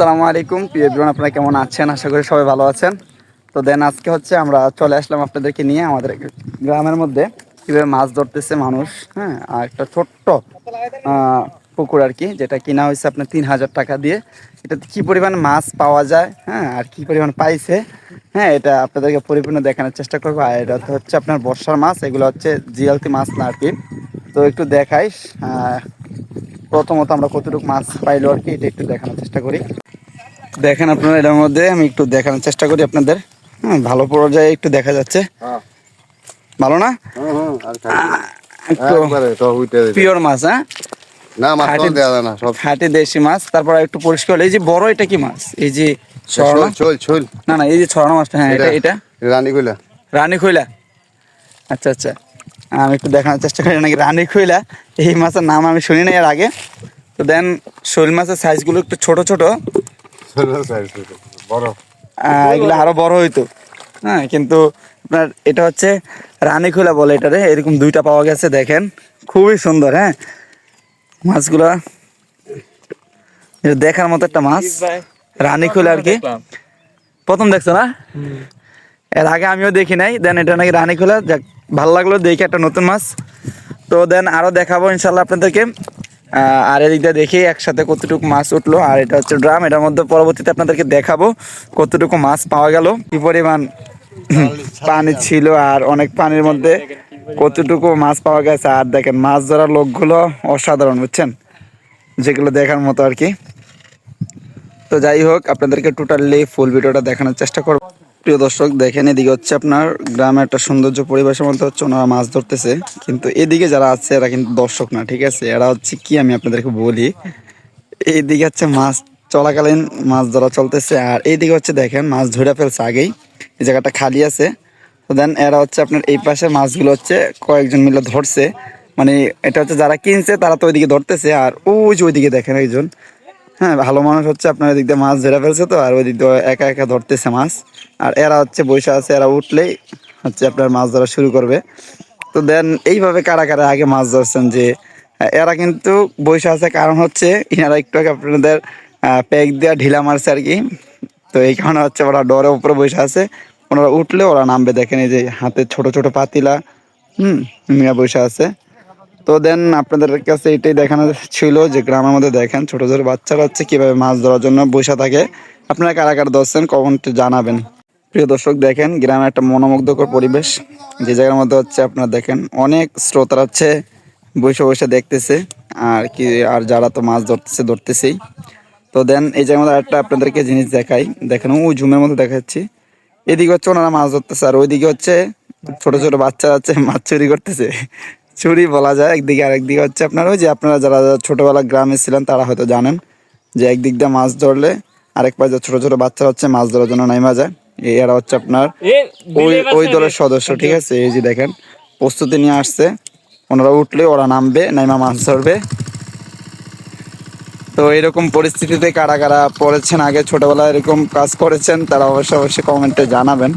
আসসালামু আলাইকুম। প্রিয় এভরিওয়ান আপনারা কেমন আছেন? আশা করি সবাই ভালো আছেন। তো দেন আজকে হচ্ছে আমরা চলে আসলাম আপনাদেরকে নিয়ে আমাদের গ্রামের মধ্যে। কীভাবে মাছ ধরতেছে মানুষ হ্যাঁ? আর একটা ছোট্ট পুকুর আর কি, যেটা কিনা হয়েছে আপনার তিন হাজার টাকা দিয়ে। এটাতে কী পরিমাণ মাছ পাওয়া যায় হ্যাঁ? আর কী পরিমাণ পাইছে হ্যাঁ? এটা আপনাদেরকে পরিপূর্ণ দেখানোর চেষ্টা করব। আর এটা হচ্ছে আপনার বর্ষার মাছ, এগুলো হচ্ছে জিয়ালতি মাছ না আর কি। তো একটু দেখাইস প্রথমত আমরা কতটুকু মাছ পাইলো আর কি, এটা একটু দেখানোর চেষ্টা করি। দেখেন আপনারা এটার মধ্যে আমি একটু দেখানোর চেষ্টা করি আপনাদের। হ্যাঁ ভালো পর্যায়ে একটু দেখা যাচ্ছে। হ্যাঁ। ভালো না? একটু। পিওর মাছ হ্যাঁ? না মাছ দেওয়া না সব। খাঁটি দেশি মাছ তারপর একটু পরিষ্কার হলো এই যে বড় এটা কি মাছ? এই যে ছল ছড়ানো ছল ছল না না এই যে ছড়ানো মাছটা হ্যাঁ এটা এটা রানী কইলা। রানী আচ্ছা আচ্ছা। আমি একটু দেখানোর চেষ্টা করি নাকি রানী খইলা এই মাছের নাম আমি শুনি না এর আগে। তো দেন শোল মাছের সাইজগুলো একটু ছোট ছোট। এগুলো আরও বড় হইতো। হ্যাঁ কিন্তু আপনার এটা হচ্ছে রানী খোলা বলে এটারে এরকম দুইটা পাওয়া গেছে দেখেন। খুবই সুন্দর হ্যাঁ। মাছগুলা এটা দেখার মতো একটা মাছ রানী খোলা আর কি। প্রথম দেখছ না? এর আগে আমিও দেখি নাই দেন এটা নাকি রানী খোলা যাক ভালো লাগল দেখি একটা নতুন মাছ। তো দেন আরও দেখাবো ইনশাল্লাহ আপনাদেরকে। আর এদিকটা দেখি একসাথে কতটুকু মাছ উঠল। আর এটা হচ্ছে ড্রাম। এটার মধ্যে পরবর্তীতে আপনাদেরকে দেখাবো কতটুকু মাছ পাওয়া গেল। কি পরিমাণ পানি ছিল আর অনেক পানির মধ্যে কতটুকু মাছ পাওয়া গেছে। আর দেখেন, মাছ ধরার লোকগুলো অসাধারণ, বুঝছেন? যেগুলো দেখার মতো আর কি। তো যাই হোক, আপনাদেরকে টোটালি ফুল ভিডিওটা দেখানোর চেষ্টা করব। প্রিয় দর্শক, দেখেন এদিকে হচ্ছে আপনার গ্রামে একটা সৌন্দর্য পরিবেশের মধ্যে হচ্ছে ওনারা মাছ ধরতেছে। কিন্তু এদিকে যারা আছে, এরা কিন্তু দর্শক না, ঠিক আছে? এরা হচ্ছে কি আমি আপনাদেরকে বলি এইদিকে হচ্ছে মাছ চলাকালীন মাছ ধরা চলতেছে। আর এইদিকে হচ্ছে দেখেন, মাছ ধরে ফেলছে আগেই। এই জায়গাটা খালি আছে। তো দেন এরা হচ্ছে আপনার এই পাশে মাছগুলো হচ্ছে কয়েকজন মিলে ধরছে। মানে এটা হচ্ছে যারা কিনছে, তারা তো ওইদিকে ধরতেছে। আর ওই যে ওইদিকে দেখেন একজন হ্যাঁ ভালো মানুষ হচ্ছে আপনার ওইদিক দিয়ে মাছ ধরে ফেলছে তো, আর ওইদিক দিয়ে একা একা ধরতেছে মাছ। আর এরা হচ্ছে বসে আছে, এরা উঠলেই হচ্ছে আপনার মাছ ধরা শুরু করবে। তো দেন এইভাবে কারা কারা আগে মাছ ধরছেন যে, এরা কিন্তু বসে আছে, কারণ হচ্ছে এনারা একটু আগে আপনাদের প্যাক দেওয়া ঢিলা মারছে আর কি। তো এই কারণে হচ্ছে ওরা ডরে উপরে বসে আছে। ওনারা উঠলে ওরা নামবে, দেখেন এই যে হাতে ছোট ছোট পাতিলা, হুম মিয়া বসে আছে। তো দেন আপনাদের কাছে এটাই দেখানো ছিল যে গ্রামের মধ্যে দেখেন ছোট ছোট বাচ্চারা হচ্ছে কীভাবে মাছ ধরার জন্য বসে থাকে। আপনারা কারা কারা ধরছেন কমেন্টে জানাবেন। প্রিয় দর্শক, দেখেন গ্রামে একটা মনোমুগ্ধকর পরিবেশ। যে জায়গার মধ্যে হচ্ছে আপনারা দেখেন অনেক শ্রোতারা হচ্ছে বসে বসে দেখতেছে। আর কি, আর যারা তো মাছ ধরতেছে, ধরতেছেই। তো দেন এই জায়গার মধ্যে একটা আপনাদেরকে জিনিস দেখাই। দেখেন ওই ঝুমের মধ্যে দেখাচ্ছি। এদিকে হচ্ছে ওনারা মাছ ধরতেছে, আর ওইদিকে হচ্ছে ছোট ছোট বাচ্চা আছে মাছ চুরি করতেছে। চুরি বলা যায়। একদিকে আর একদিকে হচ্ছে আপনার ওই যে আপনারা যারা ছোটবেলা গ্রামে ছিলেন তারা হয়তো জানেন যে একদিক দিয়ে মাছ ধরলে আরেক পাশে ছোট ছোট বাচ্চারা হচ্ছে মাছ ধরার জন্য নাইমা যায়। এই এরা হচ্ছে আপনার ওই ওই দলের সদস্য ঠিক আছে? এই যে দেখেন প্রস্তুতি নিয়ে আসছে। ওনারা উঠলে ওরা নামবে নাইমা মাছ ধরবে। তো এরকম পরিস্থিতিতে কারা কারা পড়েছেন আগে ছোটবেলায় এরকম কাজ করেছেন তারা অবশ্যই অবশ্যই কমেন্টে জানাবেন।